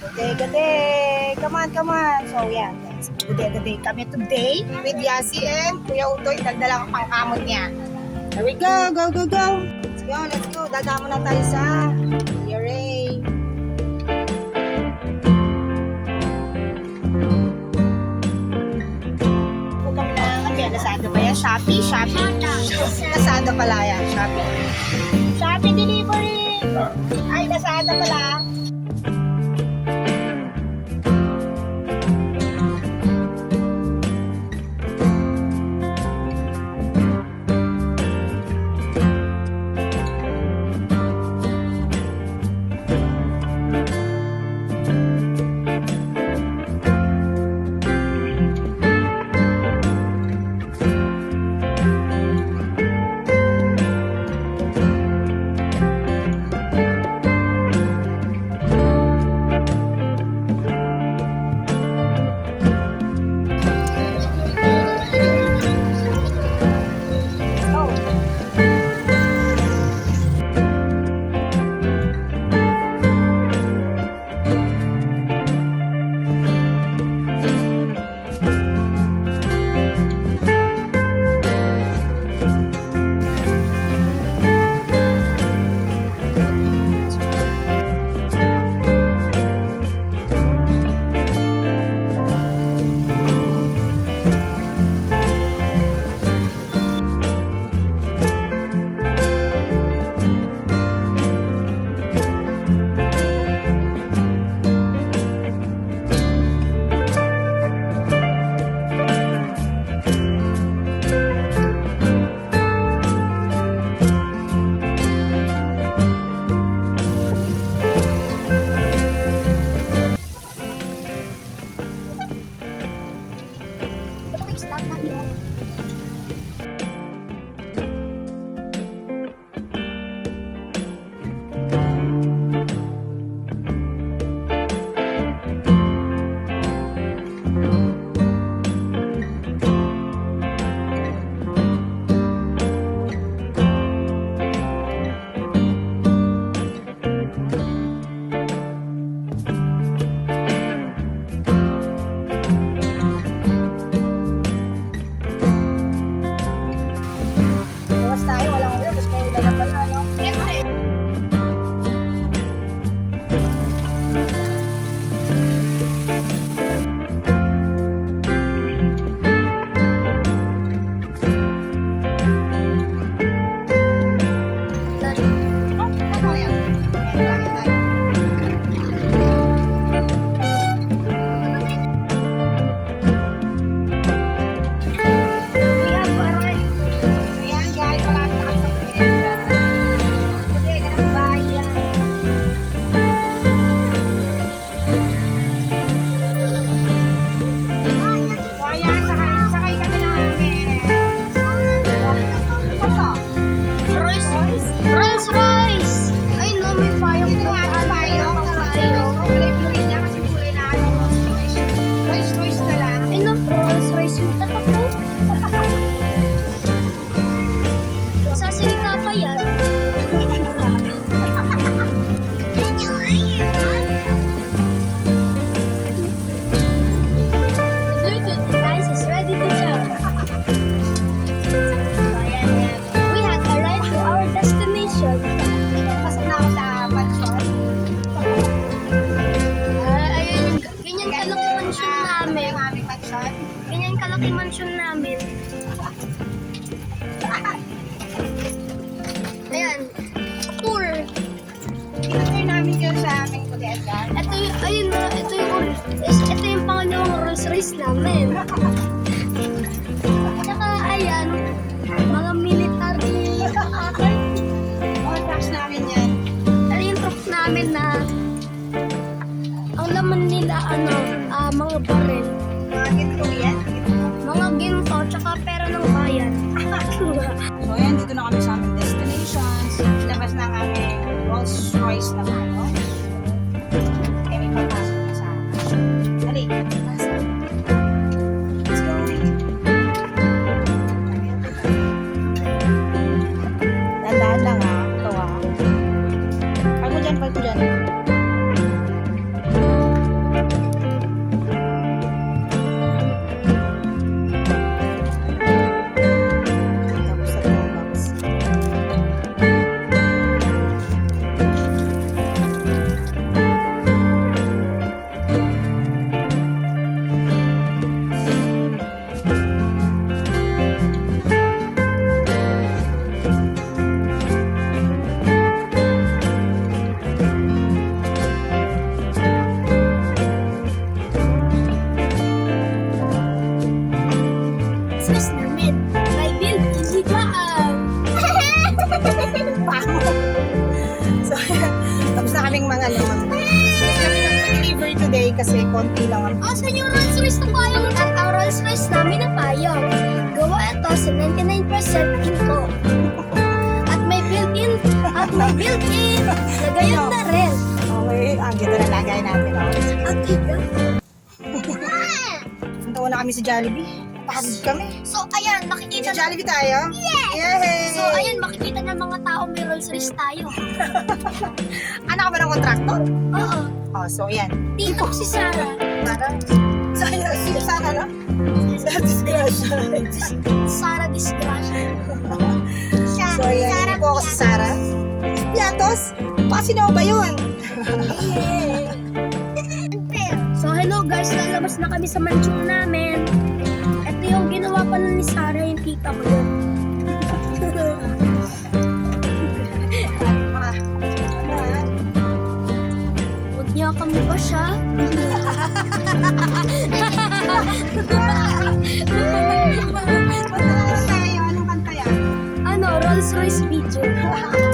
Bodega Day! Come on, come on! So, yan, Day kami today with Yasi and Kuya Utoy. Dagdala ang pangkamot niya. Here we go! Go, go, go! Let's go, let's go. Dadamo na tayo sa ano yan, Lazada ba yan? Shopee? Shopee? Lazada pala yan, Shopee. Shopee delivery! Ay, Lazada pala. Ayun na, ito yung, ito yung pangalawang Rolls Royce namin. Tsaka, ayan, mga military, All trucks namin yan. ano yung truck namin na, ang laman nila, ano, ah, mga baril. Mga ginto yan. Mga ginto, tsaka pera ng bayan. So ayan, dito na kami sa aming destinations. Labas na aming Rolls Royce na tayo. Today kasi konti lang ang Asan yung Rolls Royce na payong? At ang Rolls Royce namin na payong. Gawa ito sa 99% ginto. At may built-in, at may built-in. Lagayan na rin. Okay, ang ganda na lagay natin. Ang tiga. Punta na kami sa Jollibee. Pagod kami. So, ayan, makikita Jollibee tayo? Yes! Yay! So, ayan, makikita ng mga tao may Rolls Royce tayo. Anak ka ba ng kontraktor? Oo. Oh, so yan. Tito ko si Sarah. Para, sana, si sana na? Sa disgrasya. Sarah Disgrasya. So yan, hindi po ako si Sarah. Piatos? Baka sino ba yun? So, hello guys, lalabas na kami sa mansion namin. Yung ginawa pa ni Sarah, yung tita ko yun. Huwag niya kami ba siya? Ano ano, Rolls Royce video.